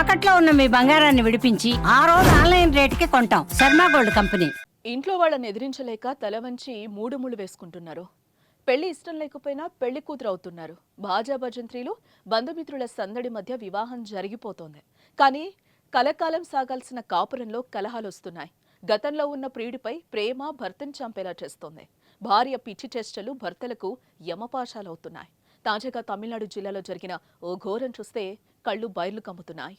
తాకట్లో ఉన్న మీ బంగారాన్ని విడిపించి ఆ రోజు ఆన్లైన్ రేటుకి కొంటాం. Sharma gold company. ఇంట్లో వాళ్ళని ఎదిరించలేక తల వంచి మూడు ముళ్ళు వేసుకుంటున్నారు. పెళ్ళి ఇష్టం లేకపోయినా పెళ్ళి కూతురు అవుతున్నారు. భాజా భజంత్రీలు బంధుమిత్రుల సందడి మధ్య వివాహం జరిగిపోతోంది. కానీ కలకాలం సాగాల్సిన కాపురంలో కలహాలు వస్తున్నాయి. గతంలో ఉన్న ప్రియుడిపై ప్రేమ భర్తను చంపేలా చేస్తోంది. భార్య పిచ్చి చేష్టలు భర్తలకు యమపాశాలవుతున్నాయి తాజాగా తమిళనాడు జిల్లాలో జరిగిన ఓ ఘోరం చూస్తే కళ్ళు బయర్లు కమ్ముతున్నాయి.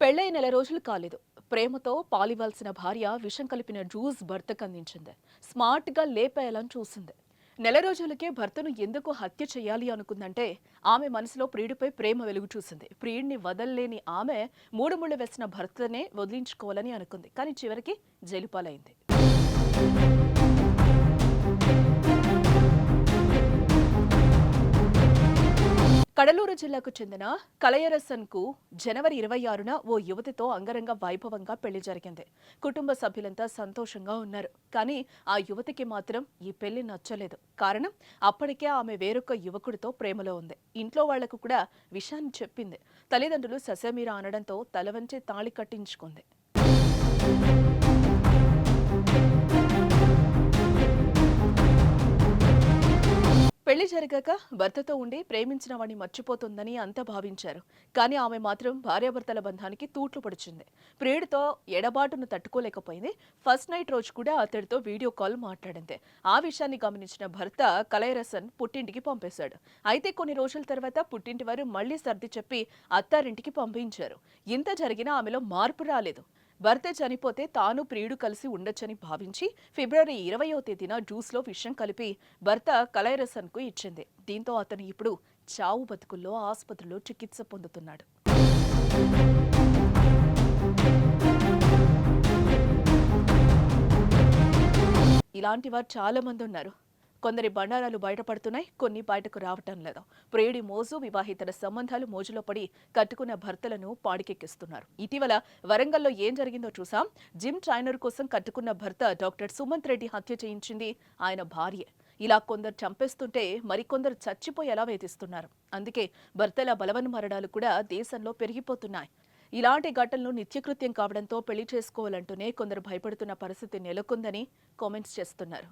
పెళ్ళై నెల రోజులు కాలేదు. ప్రేమతో పాలివ్వాల్సిన భార్య విషం కలిపిన జ్యూస్ భర్తకు అందించింది. స్మార్ట్గా లేపేయాలని చూసింది. నెల రోజులకే భర్తను ఎందుకు హత్య చేయాలి అనుకుందంటే ఆమె మనసులో ప్రియుడిపై ప్రేమ వెలుగు చూసింది. ప్రియుడిని వదల్లేని ఆమె మూడు ముళ్ళు వేసిన భర్తనే వదిలించుకోవాలని అనుకుంది. కానీ చివరికి జైలుపాలైంది. కడలూరు జిల్లాకు చెందిన కలయరసన్కు జనవరి ఇరవై ఆరున ఓ యువతితో అంగరంగ వైభవంగా పెళ్ళి జరిగింది. కుటుంబ సభ్యులంతా సంతోషంగా ఉన్నారు. కానీ ఆ యువతికి మాత్రం ఈ పెళ్ళి నచ్చలేదు. కారణం అప్పటికే ఆమె వేరొక యువకుడితో ప్రేమలో ఉంది. ఇంట్లో వాళ్ళకు కూడా విషయాన్ని చెప్పింది. తల్లిదండ్రులు ససేమీరా అనడంతో తల వంచి తాళి కట్టించుకుంది. పెళ్ళి జరిగాక భర్తతో ఉండి ప్రేమించిన వాడిని మర్చిపోతుందని అంతా భావించారు. కానీ ఆమె మాత్రం భార్యాభర్తల బంధానికి తూట్లు పడుచుంది. ప్రియుడితో ఎడబాటును తట్టుకోలేకపోయింది. ఫస్ట్ నైట్ రోజు కూడా అతడితో వీడియో కాల్ మాట్లాడింది. ఆ విషయాన్ని గమనించిన భర్త కలైరసన్ పుట్టింటికి పంపేశాడు. అయితే కొన్ని రోజుల తర్వాత పుట్టింటి వారు మళ్ళీ సర్ది చెప్పి అత్తారింటికి పంపించారు. ఇంత జరిగినా ఆమెలో మార్పు రాలేదు. భర్త చనిపోతే తాను ప్రియుడు కలిసి ఉండొచ్చని భావించి ఫిబ్రవరి ఇరవయో తేదీన జ్యూస్లో విషం కలిపి భర్త కలైరసన్కు ఇచ్చింది. దీంతో అతను ఇప్పుడు చావు బతుకుల్లో ఆసుపత్రిలో చికిత్స పొందుతున్నాడు. ఇలాంటి వారు చాలా మంది ఉన్నారు. కొందరి బండారాలు బయటపడుతున్నాయి కొన్ని బయటకు రావటం లేదు. ప్రియుడి మోజు వివాహితర సంబంధాలు మోజులో పడి కట్టుకున్న భర్తలను పాడికెక్కిస్తున్నారు. ఇటీవల వరంగల్లో ఏం జరిగిందో చూసాం. జిమ్ ట్రైనర్ కోసం కట్టుకున్న భర్త డాక్టర్ సుమంత్ రెడ్డి హత్య చేయించింది ఆయన భార్య. ఇలా కొందరు చంపేస్తుంటే మరికొందరు చచ్చిపోయేలా వేధిస్తున్నారు. అందుకే భర్తల బలవన్ మరణాలు కూడా దేశంలో పెరిగిపోతున్నాయి. ఇలాంటి ఘటనలు నిత్యకృత్యం కావడంతో పెళ్ళి చేసుకోవాలంటూనే కొందరు భయపడుతున్న పరిస్థితి నెలకొందని కామెంట్స్ చేస్తున్నారు.